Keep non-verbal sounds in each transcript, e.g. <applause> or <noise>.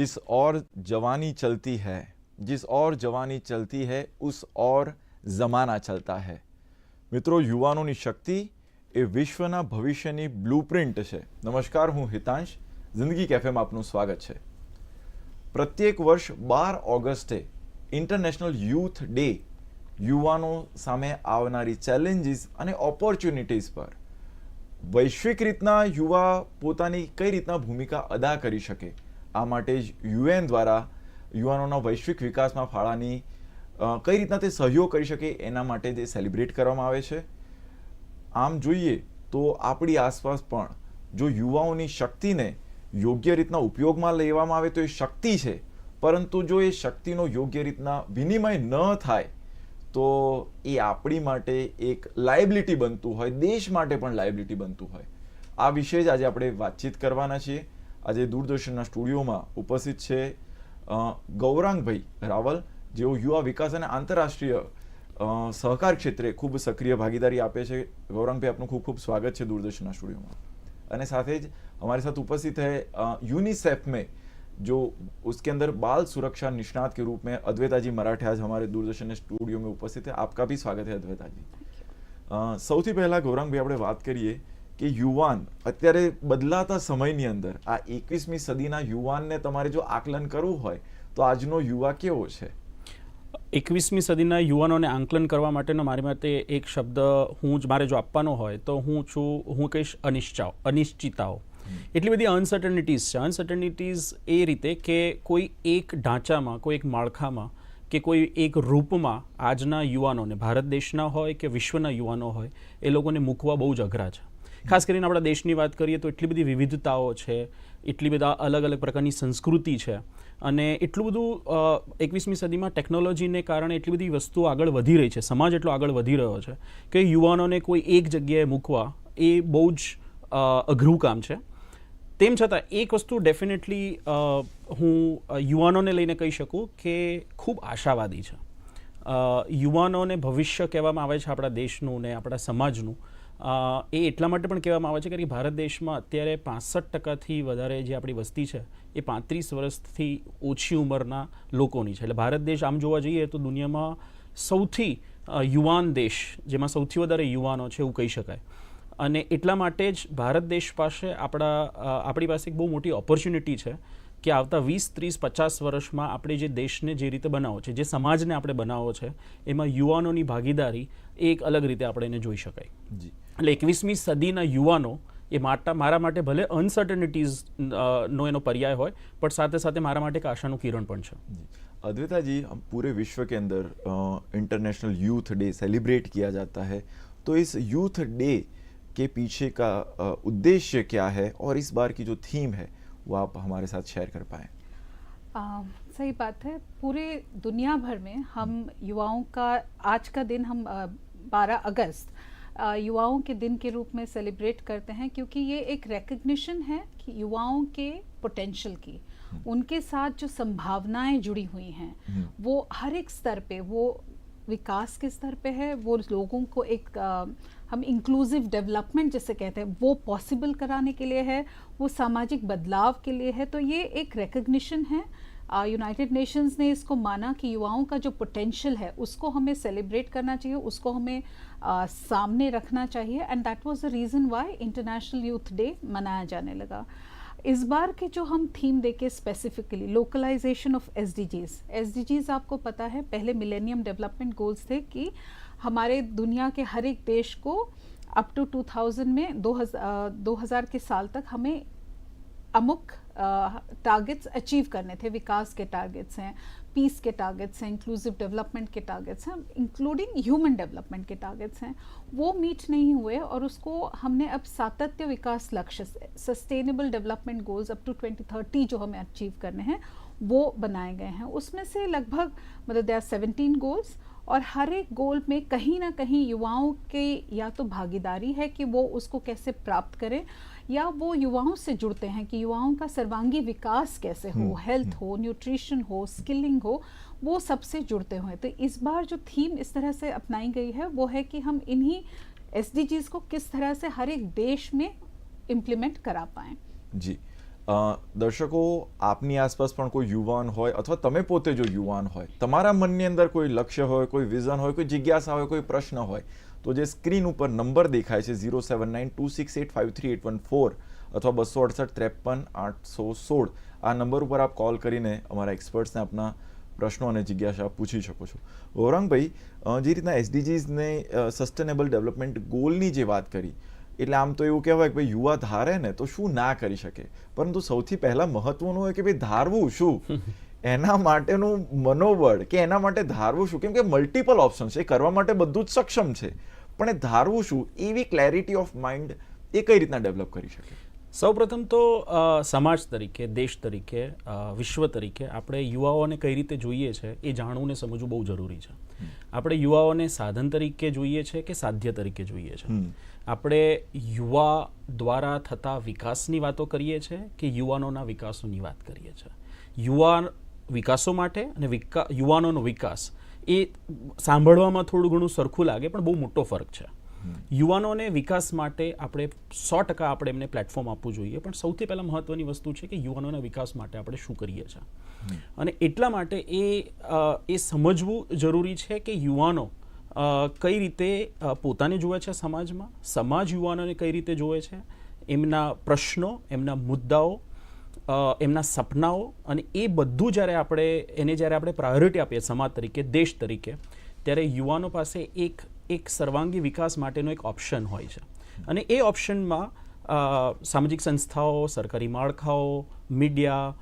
जिस और जवानी चलती है जिस और जवानी चलती है उस और જમાના ચલતા હૈ મિત્રો યુવાનોની શક્તિ એ વિશ્વના ભવિષ્યની બ્લુપ્રિન્ટ છે નમસ્કાર હું હિતાંશ જિંદગી કેફેમાં આપનું સ્વાગત છે પ્રત્યેક વર્ષ બાર ઓગસ્ટે ઇન્ટરનેશનલ યુથ ડે યુવાનો સામે આવનારી ચેલેન્જીસ અને ઓપોર્ચ્યુનિટીઝ પર વૈશ્વિક રીતના યુવા પોતાની કઈ રીતના ભૂમિકા અદા કરી શકે આ માટે જ યુએન દ્વારા યુવાનોના વૈશ્વિક વિકાસમાં ફાળાની કઈ રીતના તે સહયોગ કરી શકે એના માટે તે સેલિબ્રેટ કરવામાં આવે છે. આમ જોઈએ તો આપણી આસપાસ પણ જો યુવાઓની શક્તિને યોગ્ય રીતના ઉપયોગમાં લેવામાં આવે તો એ શક્તિ છે. પરંતુ જો એ શક્તિનો યોગ્ય રીતના વિનિમય ન થાય, તો એ આપણી માટે એક લાયબિલિટી બનતું હોય, દેશ માટે પણ લાયબિલિટી બનતું હોય. આ વિશે જ આજે આપણે વાતચીત કરવાના છીએ. આજે દૂરદર્શનના સ્ટુડિયોમાં ઉપસ્થિત છે અ, ગૌરાંગભાઈ રાવલ જેઓ યુવા વિકાસ અને આંતરરાષ્ટ્રીય અ, સહકાર ક્ષેત્રે ખૂબ સક્રિય ભાગીદારી આપે છે ગૌરાંગભાઈ આપનું ખૂબ ખૂબ સ્વાગત છે दूरदर्शन स्टूडियो में અને સાથે જ हमारे साथ उपस्थित है यूनिसेफ में जो उसके अंदर बाल सुरक्षा निष्णात के रूप में अद्वैता जी मराठे आज हमारे दूरदर्शन स्टूडियो में उपस्थित है आपका भी स्वागत है अद्वैता जी અ, સૌથી પહેલા ગૌરાંગભાઈ આપણે વાત કરીએ કે યુવાન અત્યારે બદલાતા સમયની અંદર આ એકવીસમી સદીના યુવાનને તમારે જો આકલન કરવું હોય તો આજનો યુવા કેવો છે? એકવીસમી સદીના યુવાનોને આંકલન કરવા માટેનો મારી માટે એક શબ્દ હું જ મારે જો આપવાનો હોય તો હું છું હું કહીશ અનિશ્ચાઓ અનિશ્ચિતાઓ. એટલી બધી અનસર્ટનિટીઝ છે. અનસર્ટનિટીઝ એ રીતે કે કોઈ એક ઢાંચામાં કોઈ એક માળખામાં કે કોઈ એક રૂપમાં આજના યુવાનોને ભારત દેશના હોય કે વિશ્વના યુવાનો હોય એ લોકોને મૂકવા બહુ જ અઘરા છે. ખાસ કરીને આપણા દેશની વાત કરીએ તો એટલી બધી વિવિધતાઓ છે, એટલી બધા અલગ અલગ પ્રકારની સંસ્કૃતિ છે અને એટલું બધું એકવીસમી સદીમાં ટેકનોલોજીને કારણે એટલી બધી વસ્તુઓ આગળ વધી રહી છે, સમાજ એટલો આગળ વધી રહ્યો છે કે યુવાનોને કોઈ એક જગ્યાએ મૂકવા એ બહુ જ અઘરું કામ છે. તેમ છતાં એક વસ્તુ ડેફિનેટલી હું યુવાનોને લઈને કહી શકું કે ખૂબ આશાવાદી છે. યુવાનોને ભવિષ્ય કહેવામાં આવે છે આપણા દેશનું ને આપણા સમાજનું. એ એટલા માટે પણ કહેવામાં આવે છે કારણ કે ભારત દેશમાં અત્યારે પાસઠ ટકાથી વધારે જે આપણી વસ્તી છે, એ પાંત્રીસ વર્ષથી ઓછી ઉંમરના લોકોની છે. એટલે ભારત દેશ આમ જોવા જઈએ તો દુનિયામાં સૌથી યુવાન દેશ, જેમાં સૌથી વધારે યુવાનો છે એવું કહી શકાય. અને એટલા માટે જ ભારત દેશ પાસે આપણા આપણી પાસે એક બહુ મોટી ઓપોર્ચ્યુનિટી છે કે આવતા વીસ, ત્રીસ, પચાસ વર્ષમાં આપણે જે દેશને જે રીતે બનાવો છે, જે સમાજને આપણે બનાવો છે, એમાં યુવાનોની ભાગીદારી એ એક અલગ રીતે આપણે એને જોઈ શકાય. જી. એટલે એકવીસમી સદીના યુવાનો એ માટા મારા માટે ભલે અનસર્ટનિટીઝ નો એનો પર્યાય હોય પણ સાથે સાથે મારા માટે એક આશાનું કિરણ પણ છે जी अद्वैता जी हम पूरे विश्व के अंदर इंटरनेशनल यूथ डे सेलिब्रेट किया जाता है तो इस यूथ डे के पीछे का अ, उद्देश्य क्या है और इस बार की जो थीम है वो आप हमारे साथ शेयर कर पाए आ, सही बात है पूरे दुनिया भर में हम युवाओं का आज का दिन हम बारह अगस्त आ, युवाओं के दिन के रूप में सेलिब्रेट करते हैं क्योंकि ये एक रिकग्निशन है कि युवाओं के पोटेंशियल की। उनके साथ जो संभावनाएँ जुड़ी हुई हैं हम्म। वो हर एक स्तर पे वो विकास के स्तर पे है वो लोगों को एक आ, हम इंक्लूसिव डेवलपमेंट जिसे कहते हैं वो पॉसिबल कराने के लिए है वो सामाजिक बदलाव के लिए है तो ये एक रिकग्निशन है। यूनाइटेड नेशंस ने इसको माना कि युवाओं का जो पोटेंशियल है उसको हमें सेलिब्रेट करना चाहिए उसको हमें आ, सामने रखना चाहिए। And that was the reason why international youth day मनाया जाने लगा। इस बार के जो हम थीम देखे specifically localization of S D आपको पता है पहले मिलेनियम डेवलपमेंट गोल्स थे कि हमारे दुनिया के हर एक देश को अप टू 2000 में 2000 2000 के साल तक हमें अमुक टारगेट्स अचीव करने थे, विकास के टारगेट्स हैं पीस के टारगेट्स हैं इंक्लूसिव डेवलपमेंट के टारगेट्स हैं इंक्लूडिंग ह्यूमन डेवलपमेंट के टारगेट्स हैं, वो मीट नहीं हुए और उसको हमने अब सातत्य विकास लक्ष्य sustainable development goals up to 2030 जो हमें अचीव करने हैं, वो बनाए गए हैं। उसमें से लगभग मतलब दे आर सेवनटीन गोल्स और हर एक गोल में कहीं ना कहीं युवाओं की या तो भागीदारी है कि वो उसको कैसे प्राप्त करें या वो युवाओं से जुड़ते हैं कि युवाओं का सर्वांगी विकास कैसे हो हम्म, हेल्थ हो न्यूट्रिशन हो स्किलिंग हो वो सबसे जुड़ते हुए तो इस बार जो थीम इस तरह से अपनाई गई है वो है कि हम इन्हीं एस को किस तरह से हर एक देश में इम्प्लीमेंट करा पाएं જી અ, દર્શકો આપની આસપાસ પણ કોઈ યુવાન હોય અથવા તમે પોતે જો યુવાન હોય તમારા મનની અંદર કોઈ લક્ષ્ય હોય કોઈ વિઝન હોય કોઈ જિજ્ઞાસા હોય કોઈ પ્રશ્ન હોય તો જે સ્ક્રીન ઉપર નંબર દેખાય છે zero seven nine two six eight five three eight one four અથવા બસો અડસઠ ત્રેપન આઠસો સોળ. આ નંબર ઉપર આપ કોલ કરીને અમારા એક્સપર્ટ્સને આપના પ્રશ્નો અને જિજ્ઞાસા પૂછી શકો છો. ગૌરંગભાઈ જે રીતના એસડીજીઝને સસ્ટેનેબલ ડેવલપમેન્ટ ગોલની જે વાત કરી, એટલે આમ તો એવું કહેવાય કે ભાઈ યુવા ધારે ને તો શું ના કરી શકે? પરંતુ સૌથી પહેલાં મહત્વનું હોય કે ભાઈ ધારવું શું? એના માટેનું મનોબળ કે એના માટે ધારવું શું કેમ કે મલ્ટિપલ ઓપ્શન છે એ કરવા માટે બધું જ સક્ષમ છે. પણ એ ધારવું શું એવી ક્લેરિટી ઓફ માઇન્ડ એ કઈ રીતના ડેવલપ કરી શકે? સૌપ્રથમ તો સમાજ તરીકે દેશ તરીકે વિશ્વ તરીકે આપણે યુવાઓને કઈ રીતે જોઈએ છે એ જાણવું ને સમજવું બહુ જરૂરી છે. આપણે યુવાઓને સાધન તરીકે જોઈએ છે કે સાધ્ય તરીકે જોઈએ છે? આપણે યુવા દ્વારા થતા વિકાસની વાતો કરીએ છીએ કે યુવાનોના વિકાસોની વાત કરીએ છીએ યુવાન વિકાસો માટે અને વિકા યુવાનોનો વિકાસ એ સાંભળવામાં થોડું ઘણું સરખું લાગે પણ બહુ મોટો ફરક છે. યુવાનોને વિકાસ માટે આપણે સો ટકા આપણે એમને પ્લેટફોર્મ આપવું જોઈએ પણ સૌથી પહેલાં મહત્ત્વની વસ્તુ છે કે યુવાનોના વિકાસ માટે આપણે શું કરીએ છીએ. અને એટલા માટે એ એ સમજવું જરૂરી છે કે યુવાનો કઈ રીતે પોતાને જુએ છે સમાજમાં સમાજ યુવાનોને કઈ રીતે જુએ છે એમના પ્રશ્નો એમના મુદ્દાઓ એમના સપનાઓ અને એ બધું જ્યારે આપણે, એને જ્યારે આપણે પ્રાયોરિટી આપીએ, સમાજ તરીકે, દેશ તરીકે, ત્યારે યુવાનો પાસે એક એક સર્વાંગી વિકાસ માટેનો એક ઓપ્શન હોય છે. અને એ ઓપ્શનમાં સામાજિક સંસ્થાઓ, સરકારી માળખાઓ મીડિયા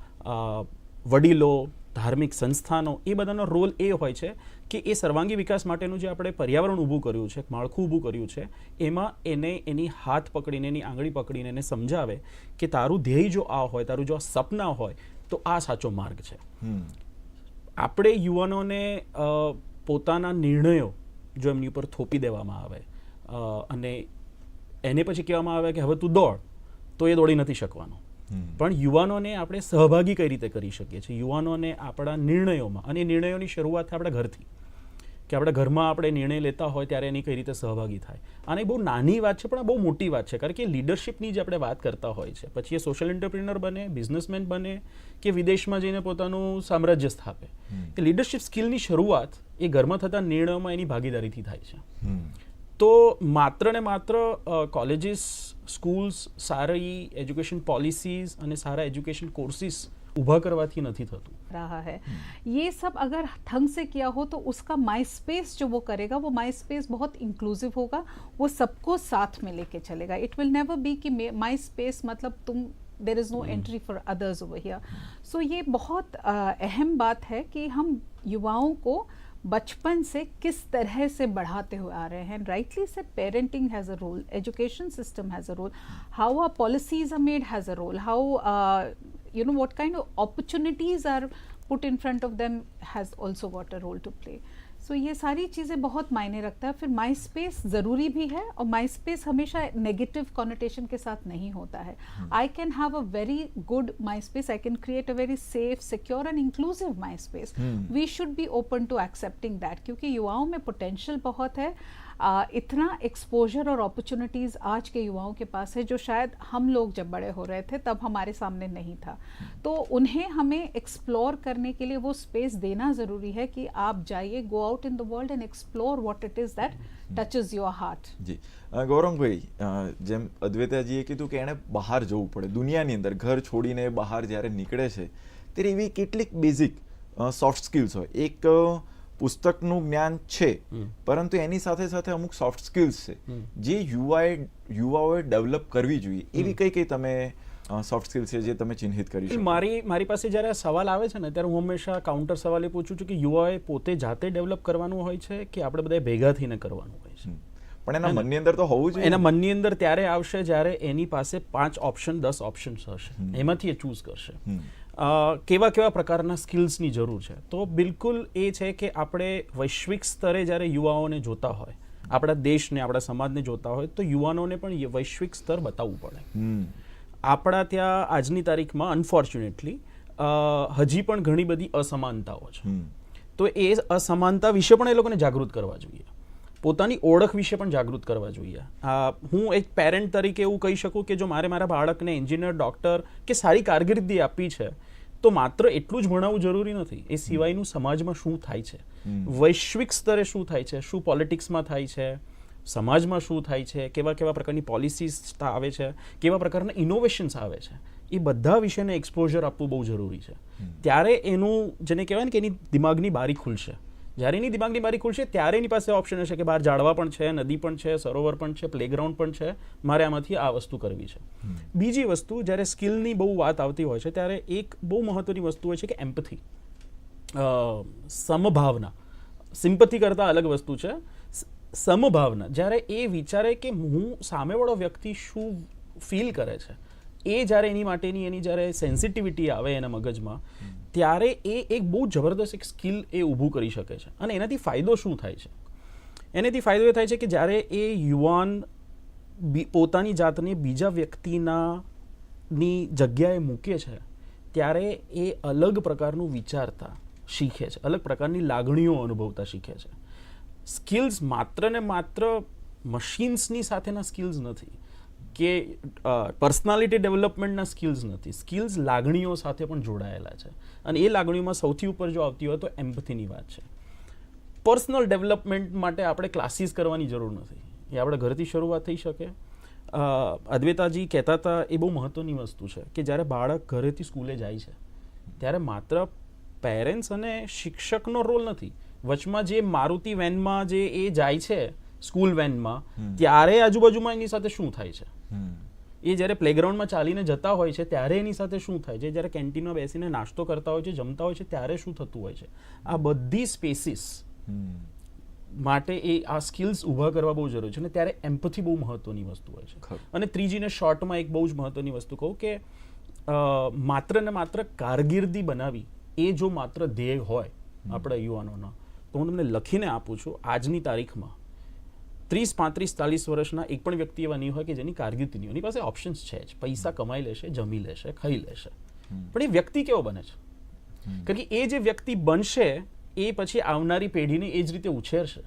વડીલો, ધાર્મિક સંસ્થાનો એ બધાનો રોલ એ હોય છે કે એ સર્વાંગી વિકાસ માટેનું જે આપણે પર્યાવરણ ઊભું કર્યું છે માળખું ઊભું કર્યું છે એમાં એને એની હાથ પકડીને એની આંગળી પકડીને એને સમજાવે કે તારું ધ્યેય જો આ હોય તારું જો આ સપના હોય તો આ સાચો માર્ગ છે આપણે યુવાનોને પોતાના નિર્ણયો જો એમની ઉપર થોપી દેવામાં આવે અને એને પછી કહેવામાં આવે કે હવે તું દોડ તો એ દોડી નથી શકવાનો. પણ યુવાનોને આપણે સહભાગી કઈ રીતે કરી શકીએ છીએ? યુવાનોને આપણા નિર્ણયોમાં અને નિર્ણયોની શરૂઆત થાય આપણા ઘરથી. કે આપણા ઘરમાં આપણે નિર્ણય લેતા હોય ત્યારે એની કઈ રીતે સહભાગી થાય. અને બહુ નાની વાત છે પણ આ બહુ મોટી વાત છે. કારણ કે લીડરશિપની જે આપણે વાત કરતા હોય છે પછી એ સોશિયલ એન્ટરપ્રિનર બને બિઝનેસમેન બને કે વિદેશમાં જઈને પોતાનું સામ્રાજ્ય સ્થાપે. એ લીડરશિપ સ્કિલની શરૂઆત એ ઘરમાં થતા નિર્ણયોમાં એની ભાગીદારીથી થાય છે. તો માત્ર ને માત્ર કોલેજીસ સ્કૂલ્સ સારી એજ્યુકેશન પોલિસીઝ અને સારા એજ્યુકેશન કોર્સિસ ઊભા કરવાથી નથી થતું रहा है ये सब अगर ढंग से किया हो तो उसका माई स्पेस जो वो करेगा वो माई स्पेस बहुत इंक्लूसिव होगा वो सबको साथ में लेके चलेगा इट विल नेवर बी कि माई स्पेस मतलब तुम there is no entry for others over here so ये बहुत अ, अहम बात है कि हम युवाओं को बचपन से किस तरह से बढ़ाते हुए आ रहे हैं राइटली से parenting has a role education system has a role how are policies are made has a role how you know what kind of opportunities are put in front of them has also got a role to play so ये सारी चीज़ें बहुत मायने रखता है। फिर माई space ज़रूरी भी है और माई स्पेस हमेशा नेगेटिव कॉनोटेशन के साथ नहीं होता है। I can have a very good my space I can create a very safe secure and inclusive my space. We should be open to accepting that क्योंकि युवाओं में पोटेंशियल बहुत है। इतना एक्सपोजर और अपॉर्चुनिटीज़ आज के युवाओं के पास है जो शायद हम लोग जब बड़े हो रहे थे तब हमारे सामने नहीं था तो उन्हें हमें एक्सप्लोर करने के लिए वो स्पेस देना ज़रूरी है कि आप जाइए go out in the world and explore what it is that touches your heart ji અ, ગૌરંગભાઈ અ, જેમ અદ્વૈતાજીએ કીધું કે એણે બહાર જવું પડે દુનિયાની અંદર ઘર છોડીને એ બહાર જ્યારે નીકળે છે ત્યારે એવી કેટલીક બેઝિક સોફ્ટ સ્કિલ્સ હોય એક અ, પુસ્તકનું જ્ઞાન છે પરંતુ એની સાથે સાથે અમુક સોફ્ટ સ્કિલ્સ છે જે યુવાએ યુવાઓએ ડેવલપ કરવી જોઈએ. એવી કઈ કઈ તમે સોફ્ટ સ્કિલ્સ છે જે તમે ચિહ્નિત કરી શકો? મારી મારી પાસે જ્યારે આ સવાલ આવે છે ને ત્યારે હું હંમેશા કાઉન્ટર સવાલ એ પૂછું છું કે યુવાએ પોતે જાતે ડેવલપ કરવાનું હોય છે કે આપણે બધા ભેગા થઈને કરવાનું હોય છે? પણ એના મનની અંદર તો હોવું જોઈએ. એના મનની અંદર ત્યારે આવશે જ્યારે એની પાસે પાંચ ઓપ્શન દસ ઓપ્શન્સ હશે. એમાંથી એ ચૂઝ કરશે. કેવા કેવા પ્રકારના સ્કિલ્સની જરૂર છે? તો બિલકુલ એ છે કે આપણે વૈશ્વિક સ્તરે જ્યારે યુવાઓને જોતા હોય આપણા દેશને આપણા સમાજને જોતા હોય તો યુવાનોને પણ વૈશ્વિક સ્તર બતાવવું પડે. આપણા ત્યાં આજની તારીખમાં અનફોર્ચ્યુનેટલી હજી પણ ઘણી બધી અસમાનતાઓ છે. તો એ અસમાનતા વિશે પણ એ લોકોને જાગૃત કરવા જોઈએ. પોતાની ઓળખ વિશે પણ જાગૃત કરવા જોઈએ. હું એક પેરેન્ટ તરીકે એવું કહી શકું કે જો મારે મારા બાળકને એન્જિનિયર ડૉક્ટર કે સારી કારકિર્દી આપી છે તો માત્ર એટલું જ ભણાવવું જરૂરી નથી. એ સિવાયનું સમાજમાં શું થાય છે? વૈશ્વિક સ્તરે શું થાય છે? શું પોલિટિક્સમાં થાય છે? સમાજમાં શું થાય છે? કેવા કેવા પ્રકારની પોલિસીસ આવે છે? કેવા પ્રકારના ઇનોવેશન્સ આવે છે? એ બધા વિશેને એક્સપોઝર આપવું બહુ જરૂરી છે. ત્યારે એનું જેને કહેવાય ને કે એની દિમાગની બારી ખુલશે. જ્યારે એની દિમાગની બારી ખુલશે ત્યારે એની પાસે ઓપ્શન હશે કે બહાર ઝાડવા પણ છે નદી પણ છે સરોવર પણ છે પ્લેગ્રાઉન્ડ પણ છે. મારે આમાંથી આ વસ્તુ કરવી છે. બીજી વસ્તુ જ્યારે સ્કિલની બહુ વાત આવતી હોય છે ત્યારે એક બહુ મહત્વની વસ્તુ હોય છે કે એમ્પથી સમભાવના. સિમ્પથી કરતાં અલગ વસ્તુ છે. સમભાવના. જ્યારે એ વિચારે કે હું સામેવાળો વ્યક્તિ શું ફીલ કરે છે એ જ્યારે એની માટેની એની જ્યારે સેન્સિટિવિટી આવે એના મગજમાં ત્યારે એ એક બહુ જબરદસ્ત એક સ્કિલ એ ઊભું કરી શકે છે. અને એનાથી ફાયદો શું થાય છે? એનાથી ફાયદો એ થાય છે કે જ્યારે એ યુવાન પોતાની જાતને બીજા વ્યક્તિના ની જગ્યાએ મૂકે છે, ત્યારે એ અલગ પ્રકારનું વિચારતા શીખે છે, અલગ પ્રકારની લાગણીઓ અનુભવતા શીખે છે. સ્કિલ્સ માત્ર ને માત્ર મશીન્સની સાથેના સ્કિલ્સ નથી કે પર્સનાલિટી ડેવલપમેન્ટના સ્કિલ્સ નથી. સ્કિલ્સ લાગણીઓ સાથે પણ જોડાયેલા છે. અને એ લાગણીઓમાં સૌથી ઉપર જો આવતી હોય તો એમ્પથીની વાત છે. પર્સનલ ડેવલપમેન્ટ માટે આપણે ક્લાસીસ કરવાની જરૂર નથી. એ આપણે ઘરેથી શરૂઆત થઈ શકે. અદ્વૈતાજી કહેતા હતા એ બહુ મહત્વની વસ્તુ છે કે જ્યારે બાળક ઘરેથી સ્કૂલે જાય છે ત્યારે માત્ર પેરેન્ટ્સ અને શિક્ષકનો રોલ નથી. વચમાં જે મારુતિ વેનમાં જે એ જાય છે સ્કૂલ વેનમાં ત્યારે આજુબાજુમાં એની સાથે શું થાય છે? એ જ્યારે પ્લેગ્રાઉન્ડમાં ચાલીને જતા હોય છે ત્યારે એની સાથે શું થાય? છે જ્યારે કેન્ટીનમાં બેસીને નાસ્તો કરતા હોય છે જમતા હોય છે ત્યારે શું થતું હોય છે? આ બધી સ્પેસીસ માટે એ આ સ્કિલ્સ ઊભા કરવા બહુ જરૂરી છે અને ત્યારે એમ્પથી બહુ મહત્વની વસ્તુ હોય છે. અને ત્રીજીને શોર્ટમાં એક બહુ જ મહત્વની વસ્તુ કહું કે માત્ર ને માત્ર કારકિર્દી બનાવી એ જો માત્ર ધ્યેય હોય આપણા યુવાનોના તો હું તમને લખીને આપું છું આજની તારીખમાં. ત્રીસ પાંત્રીસ ચાલીસ વર્ષના એક પણ વ્યક્તિ એવા નહીં હોય કે જેની કારકિર્દી નહીં એની પાસે ઓપ્શન્સ છે જ. પૈસા કમાઈ લેશે જમી લેશે ખાઈ લેશે. પણ એ વ્યક્તિ કેવો બને છે? કારણ કે એ જે વ્યક્તિ બનશે એ પછી આવનારી પેઢીને એ જ રીતે ઉછેરશે.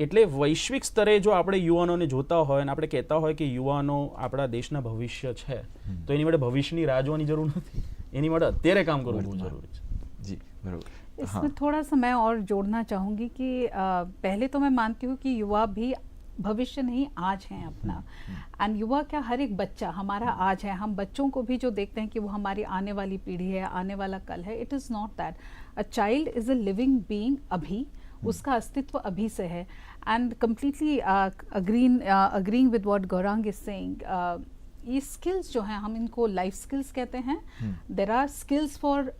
એટલે વૈશ્વિક સ્તરે જો આપણે યુવાનોને જોતા હોય અને આપણે કહેતા હોય કે યુવાનો આપણા દેશના ભવિષ્ય છે તો એની માટે ભવિષ્યની રાહ જોવાની જરૂર નથી. એની માટે અત્યારે કામ કરવું જરૂરી છે. જી બરોબર. इसमें हाँ। थोड़ा सा मैं और जोड़ना चाहूँगी कि अ, पहले तो मैं मानती हूँ कि युवा भी भविष्य नहीं आज हैं अपना। एंड युवा क्या हर एक बच्चा हमारा आज है। हम बच्चों को भी जो देखते हैं कि वो हमारी आने वाली पीढ़ी है आने वाला कल है it is not that a child is a living being अभी उसका अस्तित्व अभी से है। And completely agree agreeing with what Gaurang is saying ये स्किल्स जो हैं हम इनको लाइफ स्किल्स कहते हैं। There are skills for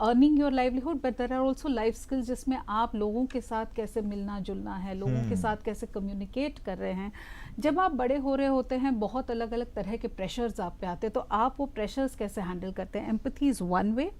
earning your livelihood but there are also life skills जिसमें आप लोगों के साथ कैसे मिलना जुलना है लोगों के साथ कैसे कम्युनिकेट कर रहे हैं। जब आप बड़े हो रहे होते हैं बहुत अलग अलग तरह के प्रेशर्स आप पे आते हैं तो आप वो प्रेशर्स कैसे हैंडल करते हैं? Empathy is one way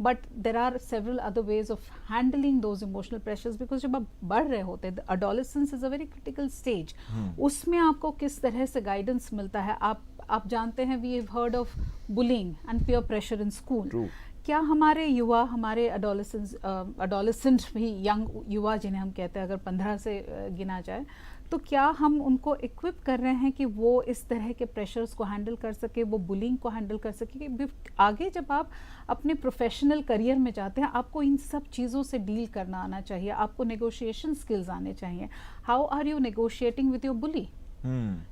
but there are several other ways of handling those emotional pressures because जब आप बढ़ रहे होते हैं adolescence is a very critical stage उसमें आपको किस तरह से गाइडेंस मिलता है? आप आप जानते हैं we have heard of bullying and pure pressure in school. क्या हमारे युवा हमारे अडोलेसेंस अडोलेसेंट भी यंग युवा जिन्हें हम कहते हैं अगर पंद्रह से गिना जाए तो क्या हम उनको इक्विप कर रहे हैं कि वो इस तरह के प्रेशर्स को हैंडल कर सके वो बुलिंग को हैंडल कर सके? कि आगे जब आप अपने प्रोफेशनल करियर में जाते हैं आपको इन सब चीज़ों से डील करना आना चाहिए आपको नेगोशिएशन स्किल्स आने चाहिए। How are you negotiating with your bully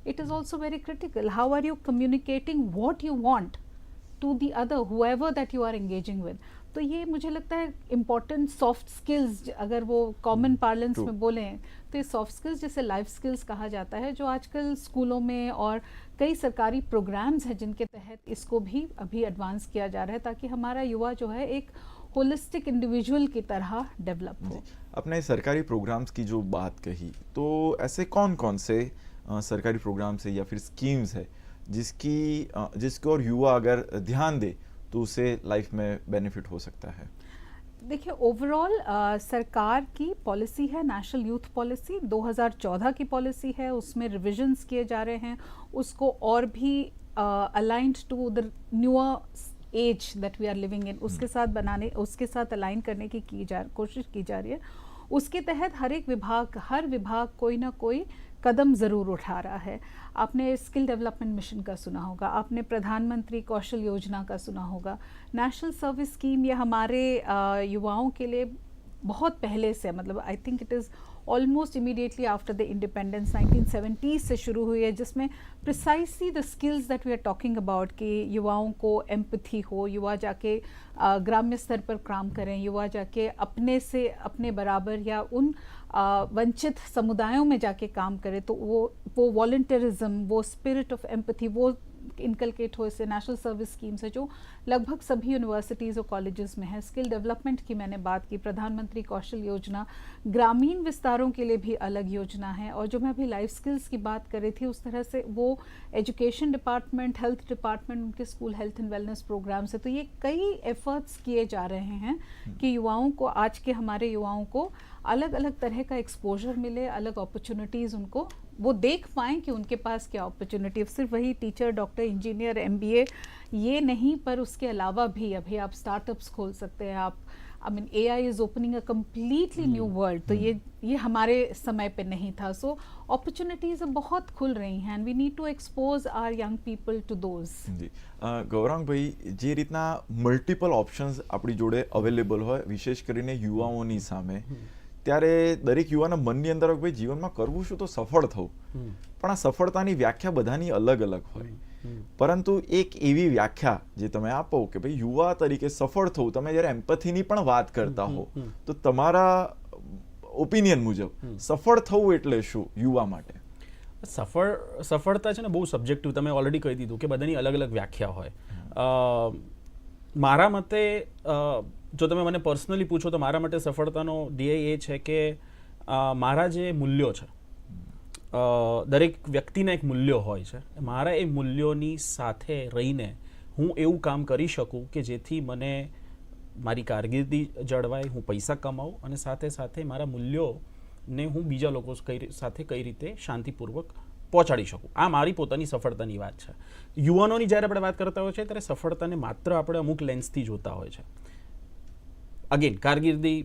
it is also very critical how are you communicating what you want? To the other whoever that you are engaging with. तो ये मुझे लगता है इम्पोर्टेंट सॉफ्ट स्किल्स अगर वो common parlance में बोलें तो ये सॉफ्ट स्किल्स जैसे लाइफ स्किल्स कहा जाता है जो आजकल स्कूलों में और कई सरकारी प्रोग्राम्स हैं जिनके तहत इसको भी अभी एडवांस किया जा रहा है ताकि हमारा युवा जो है एक होलिस्टिक इंडिविजुअल की तरह डेवलप हो। अपने सरकारी प्रोग्राम्स की जो बात कही तो ऐसे कौन कौन से अ, सरकारी प्रोग्राम्स है या फिर स्कीम्स है जिसकी जिसकी ओर युवा अगर ध्यान दे तो उसे लाइफ में बेनिफिट हो सकता है। देखिए, ओवरऑल सरकार की पॉलिसी है, नेशनल यूथ पॉलिसी 2014 की पॉलिसी है, उसमें रिविजन्स किए जा रहे हैं, उसको और भी aligned to the newer age that we are living in उसके साथ बनाने, उसके साथ अलाइन करने की की जा, कोशिश की जा रही है। उसके तहत हर एक विभाग, हर विभाग कोई ना कोई कदम ज़रूर उठा रहा है आपने स्किल डेवलपमेंट मिशन का सुना होगा आपने प्रधानमंत्री कौशल योजना का सुना होगा नेशनल सर्विस स्कीम ये हमारे अ, युवाओं के लिए बहुत पहले से मतलब I think it is almost immediately after the independence 1970 से शुरू हुई है जिसमें precisely the skills that we are talking about कि युवाओं को एम्पथी हो युवा जाके अ, ग्राम्य स्तर पर काम करें युवा जाके अपने से अपने बराबर या उन अ, वंचित समुदायों में जाके काम करें तो वो वो वॉल्टियरिज्म वो स्पिरिट ऑफ एम्पथी वो इनकलकेट हो इससे नेशनल सर्विस स्कीम से जो लगभग सभी यूनिवर्सिटीज़ और कॉलेजेस में है। स्किल डेवलपमेंट की मैंने बात की। प्रधानमंत्री कौशल योजना ग्रामीण विस्तारों के लिए भी अलग योजना है। और जो मैं अभी लाइफ स्किल्स की बात कर रही थी उस तरह से वो एजुकेशन डिपार्टमेंट हेल्थ डिपार्टमेंट उनके school health and wellness program से तो ये कई एफर्ट्स किए जा रहे हैं कि युवाओं को आज के हमारे युवाओं को अलग अलग तरह का एक्सपोजर मिले अलग अपॉर्चुनिटीज़ उनको वो देख पाएं कि उनके पास क्या अपॉर्चुनिटी सिर्फ वही टीचर डॉक्टर इंजीनियर एमबीए ये नहीं पर उसके अलावा भी अभी आप स्टार्टअप्स खोल सकते हैं आप I mean A I is opening a completely new world तो ये ये हमारे समय पे नहीं था सो अपॉर्चुनिटीज़ बहुत खुल रही हैं and we need to expose our young people to those ji અ, ગૌરાંગભાઈ જે રીતના મલ્ટિપલ ઓપ્શન્સ આપણી જોડે અવેલેબલ હોય વિશેષ કરીને યુવાઓની સામે ત્યારે દરેક યુવાના મનની અંદર ભાઈ જીવનમાં કરવું શું તો સફળ થવું. પણ આ સફળતાની વ્યાખ્યા બધાની અલગ અલગ હોય. પરંતુ એક એવી વ્યાખ્યા જે તમે આપો કે ભાઈ યુવા તરીકે સફળ થવું તમે જ્યારે એમ્પથીની પણ વાત કરતા હો તો તમારા ઓપિનિયન મુજબ સફળ થવું એટલે શું યુવા માટે? સફળ સફળતા છે ને બહુ સબ્જેક્ટિવ તમે ઓલરેડી કહી દીધું કે બધાની અલગ અલગ વ્યાખ્યા હોય. મારા મતે જો તમે મને પર્સનલી પૂછો તો મારા માટે સફળતાનો ધ્યેય એ છે કે મારા જે મૂલ્યો છે દરેક વ્યક્તિના એક મૂલ્યો હોય છે. મારા એ મૂલ્યોની સાથે રહીને હું એવું કામ કરી શકું કે જેથી મને મારી કારકિર્દી જળવાય, હું પૈસા કમાઉં અને સાથે સાથે મારા મૂલ્યોને હું બીજા લોકો સાથે કઈ રીતે શાંતિપૂર્વક પહોંચાડી શકું. આ મારી પોતાની સફળતાની વાત છે. યુવાનોની જ્યારે આપણે વાત કરતા હોય છે, ત્યારે સફળતાને માત્ર આપણે અમુક લેન્સથી જોતા હોય છે. અગેન કારકિર્દી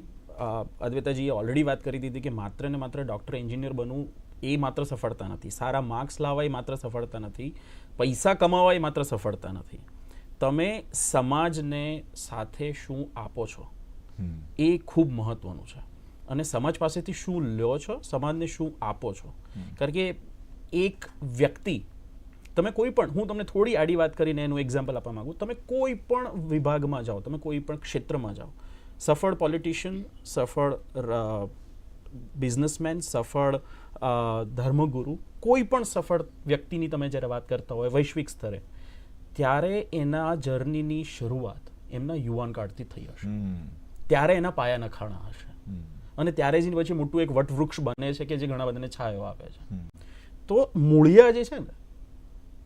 અદ્વૈતાજીએ ઓલરેડી વાત કરી દીધી કે માત્ર ને માત્ર ડૉક્ટર એન્જિનિયર બનવું એ માત્ર સફળતા નથી. સારા માર્ક્સ લાવવા એ માત્ર સફળતા નથી. પૈસા કમાવા એ માત્ર સફળતા નથી. તમે સમાજને સાથે શું આપો છો? એ ખૂબ મહત્વનું છે. અને સમાજ પાસેથી શું લ્યો છો? સમાજને શું આપો છો? કારણ કે એક વ્યક્તિ તમે કોઈ પણ હું તમને થોડી આડી વાત કરીને એનું એક્ઝામ્પલ આપવા માગું તમે કોઈ પણ વિભાગમાં જાઓ તમે કોઈ પણ ક્ષેત્રમાં જાઓ સફળ પોલિટિશિયન સફળ બિઝનેસમેન સફળ ધર્મગુરુ કોઈ પણ સફળ વ્યક્તિની તમે જ્યારે વાત કરતા હોય વૈશ્વિક સ્તરે ત્યારે એના જર્નીની શરૂઆત એમના યુવાન કાળથી થઈ હશે. ત્યારે એના પાયા નખાણા હશે. અને ત્યારે જ પછી મોટું એક વટવૃક્ષ બને છે કે જે ઘણા બધાને છાયો આપે છે. તો મૂળિયા જે છે ને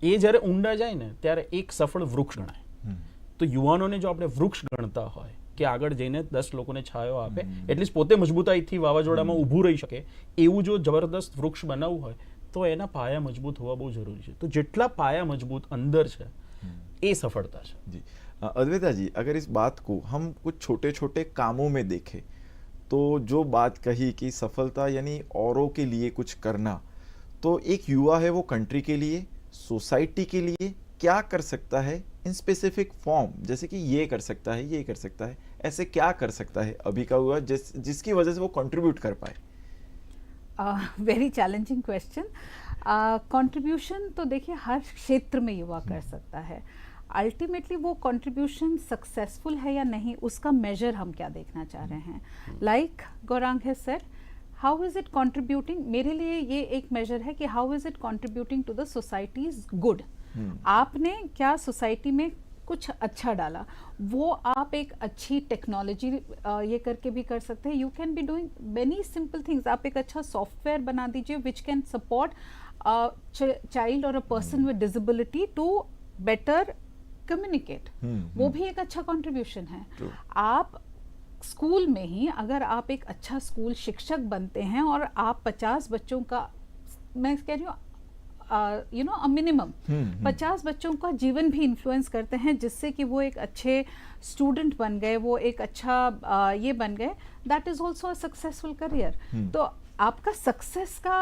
એ જ્યારે ઊંડા જાય ને ત્યારે એક સફળ વૃક્ષ ગણાય. તો યુવાનોને જો આપણે વૃક્ષ ગણતા હોય કે આગળ જઈને દસ લોકોને છાયો આપે એટલીસ્ટ પોતે મજબૂતાઈથી વાવાઝોડામાં ઊભું રહી શકે એવું જો જબરદસ્ત વૃક્ષ બનાવવું હોય તો એના પાયા મજબૂત હોવા બહુ જરૂરી છે તો જેટલા પાયા મજબૂત અંદર છે એ સફળતા છે जी अ, अद्वैता जी अगर इस बात को हम कुछ छोटे छोटे कामों में देखें तो जो बात कही कि सफलता यानी औरों के लिए कुछ करना तो एक युवा है वो कंट्री के लिए सोसाइटी के लिए क्या कर सकता है इन स्पेसिफिक फॉर्म जैसे कि ये कर सकता है ये कर सकता है ऐसे क्या कर सकता है अभी का हुआ जिस जिसकी वजह से वो कंट्रीब्यूट कर पाए? वेरी चैलेंजिंग क्वेश्चन कंट्रीब्यूशन तो देखिए हर क्षेत्र में युवा कर सकता है। अल्टीमेटली वो कंट्रीब्यूशन सक्सेसफुल है या नहीं उसका मेजर हम क्या देखना चाह रहे हैं? लाइक गौरांग है sir how is it contributing मेरे लिए ये एक मेजर है कि how is it contributing to the societies good आपने क्या सोसाइटी में कुछ अच्छा डाला? वो आप एक अच्छी टेक्नोलॉजी ये करके भी कर सकते हैं। You can be doing many simple things आप एक अच्छा सॉफ्टवेयर बना दीजिए विच कैन सपोर्ट चाइल्ड और a person with disability to better communicate hmm, वो भी एक अच्छा कंट्रीब्यूशन है। True. आप स्कूल में ही अगर आप एक अच्छा स्कूल शिक्षक बनते हैं और आप पचास बच्चों का मैं कह रही हूँ you know a minimum hmm, hmm. पचास बच्चों का जीवन भी इन्फ्लुएंस करते हैं जिससे कि वो एक अच्छे स्टूडेंट बन गए वो एक अच्छा ये बन गए. That is also a successful career hmm. तो आपका सक्सेस का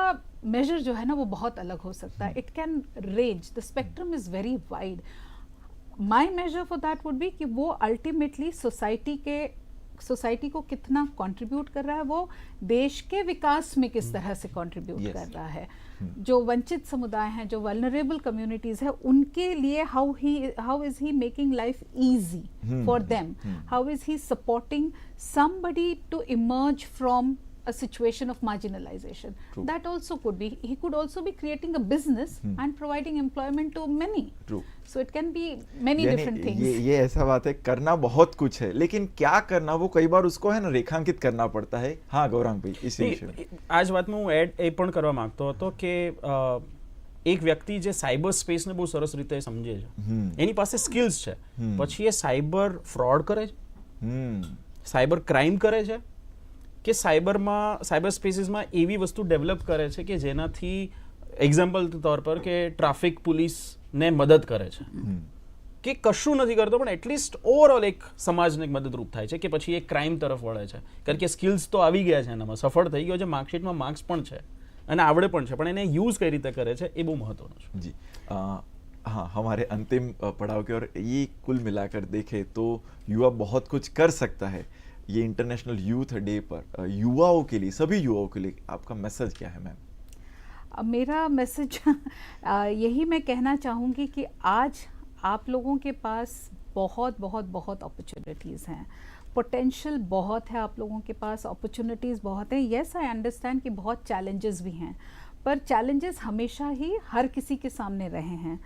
मेजर जो है ना वो बहुत अलग हो सकता है. It can range the spectrum is very wide my major for that would be कि वो अल्टीमेटली सोसाइटी के सोसाइटी को कितना कंट्रीब्यूट कर रहा है वो देश के विकास में किस तरह से कंट्रीब्यूट Yes. कर रहा है. जो वंचित समुदाय हैं जो वल्नरेबल कम्युनिटीज है उनके लिए how he how is he making life easy Hmm. For them Hmm. how is he supporting somebody to emerge from a situation of marginalization True. that also could be he could also be creating a business Hmm. and providing employment to many True. so it can be many यानी different things ये ये ऐसा बात है करना बहुत कुछ है लेकिन क्या करना वो कई बार उसको है ना रेखांकित करना पड़ता है हाँ गौरांग भाई इसी विषय में નહીં, આ જ વાતમાં હું એડ એ પણ કરવા માંગતો હતો કે અ, એક વ્યક્તિ જે સાયબર સ્પેસને બહુ સરસ રીતે સમજે છે હમ. એની પાસે સ્કિલ્સ છે હમ. પછી એ સાયબર ફ્રોડ કરે છે હમ સાયબર ક્રાઇમ કરે છે કે સાયબરમાં સાયબર સ્પેસીસમાં એવી વસ્તુ ડેવલપ કરે છે કે જેનાથી એક્ઝામ્પલ તોર પર કે ટ્રાફિક પોલીસને મદદ કરે છે. કે કશું નથી કરતો પણ એટલીસ્ટ ઓવરઓલ એક સમાજને એક મદદરૂપ થાય છે કે પછી એ ક્રાઇમ તરફ વળે છે. કારણ કે સ્કિલ્સ તો આવી ગયા છે એનામાં. સફળ થઈ ગયો છે માર્કશીટમાં માર્ક્સ પણ છે અને આવડે પણ છે પણ એને યુઝ કઈ રીતે કરે છે એ બહુ મહત્વનું છે. જી. हाँ हमारे अंतिम पड़ाव की और ये कुल मिलाकर देखें तो युवा बहुत कुछ कर सकता है ये इंटरनेशनल यूथ डे पर युवाओं के लिए, सभी युवाओं के लिए आपका मैसेज क्या है मैम मेरा मैसेज <laughs> यही मैं कहना चाहूँगी कि आज आप लोगों के पास बहुत बहुत बहुत अपॉर्चुनिटीज़ हैं। पोटेंशियल बहुत है आप लोगों के पास अपॉर्चुनिटीज़ बहुत हैं। येस आई अंडरस्टैंड कि बहुत चैलेंजेस भी हैं, पर चैलेंजेस हमेशा ही हर किसी के सामने रहे हैं।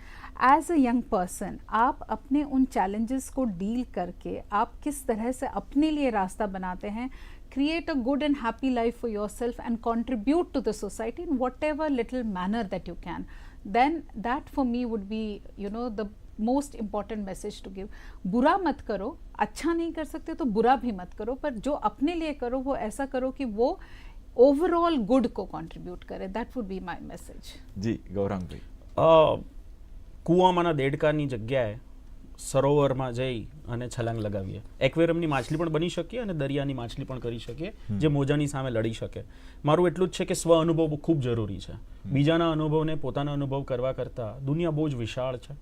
एज अ यंग पर्सन आप अपने उन चैलेंजेस को डील करके आप किस तरह से अपने लिए रास्ता बनाते हैं create a good and happy life for yourself and contribute to the society in whatever little manner that you can then that for me would be you know the most important message to give बुरा मत करो अच्छा नहीं कर सकते तो बुरा भी मत करो पर जो अपने लिए करो वो ऐसा करो कि वो ओवरऑल गुड को कंट्रीब्यूट करे that would be my message ji Gaurang bhai અ, કૂવામાંના દેડકાની જગ્યાએ સરોવરમાં જઈ અને છલાંગ લગાવીએ. એક્વેરિયમની માછલી પણ બની શકીએ અને દરિયાની માછલી પણ કરી શકીએ જે મોજાની સામે લડી શકે. મારું એટલું જ છે કે સ્વ અનુભવ ખૂબ જરૂરી છે. બીજાના અનુભવને પોતાના અનુભવ કરવા કરતાં દુનિયા બહુ જ વિશાળ છે.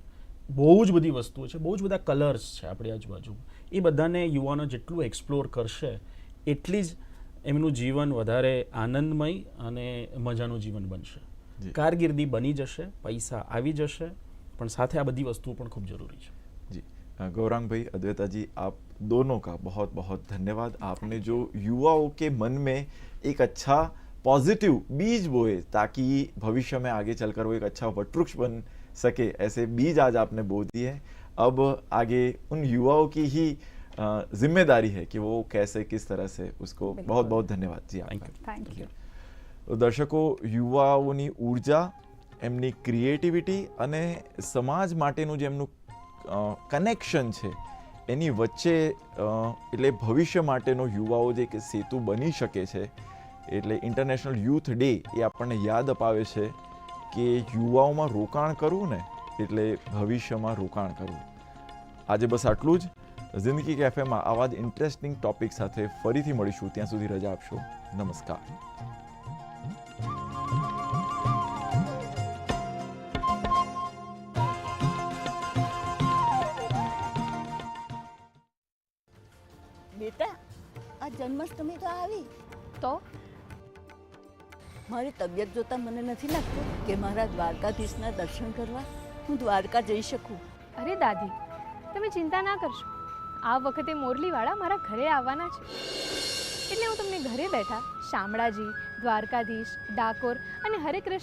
બહુ જ બધી વસ્તુઓ છે. બહુ જ બધા કલર્સ છે આપણી આજુબાજુ. એ બધાને યુવાનો જેટલું એક્સપ્લોર કરશે એટલી જ એમનું જીવન વધારે આનંદમય અને મજાનું જીવન બનશે. કારકિર્દી બની જશે પૈસા આવી જશે પણ સાથે આ બધી વસ્તુઓ પણ ખૂબ જરૂરી છે जी अ, गौरांग भाई अद्वैता जी आप दोनों का बहुत बहुत धन्यवाद आपने जो युवाओं के मन में एक अच्छा पॉजिटिव बीज बोए ताकि भविष्य में आगे चलकर वो एक अच्छा वटवृक्ष बन सके ऐसे बीज आज आपने बो दिए हैं अब आगे उन युवाओं की ही अ, जिम्मेदारी है कि वो कैसे किस तरह से उसको बिल्कुल। बहुत बहुत धन्यवाद जी Thank आपका you. थैंक यू તો દર્શકો યુવાઓની ઉર્જા એમની ક્રિએટિવિટી અને સમાજ માટેનું જે એમનું કનેક્શન છે, એની વચ્ચે એટલે ભવિષ્ય માટેનો યુવાઓ જે કે સેતુ બની શકે છે, એટલે ઇન્ટરનેશનલ યુથ ડે એ આપણને યાદ અપાવે છે કે યુવાઓમાં રોકાણ કરવું ને, એટલે ભવિષ્યમાં રોકાણ કરવું. આજે બસ આટલું જ. જિંદગી કેફેમાં આવા જ ઇન્ટરેસ્ટિંગ ટોપિક સાથે ફરીથી મળીશું. ત્યાં સુધી રજા આપશો. નમસ્કાર. જન્માષ્ટમી તો આવી. તો? મારી તબિયત જોતા મને નથી લાગતું કે મારા દ્વારકાધીશના દર્શન કરવા હું દ્વારકા જઈ શકું. અરે દાદી તમે ચિંતા ના કરશો. આ વખતે મોરલીવાળા મારા ઘરે આવવાના છે. એટલે હું તમને ઘરે બેઠા શામળાજી દ્વારકાધીશ ડાકોર અને હરે કૃષ્ણ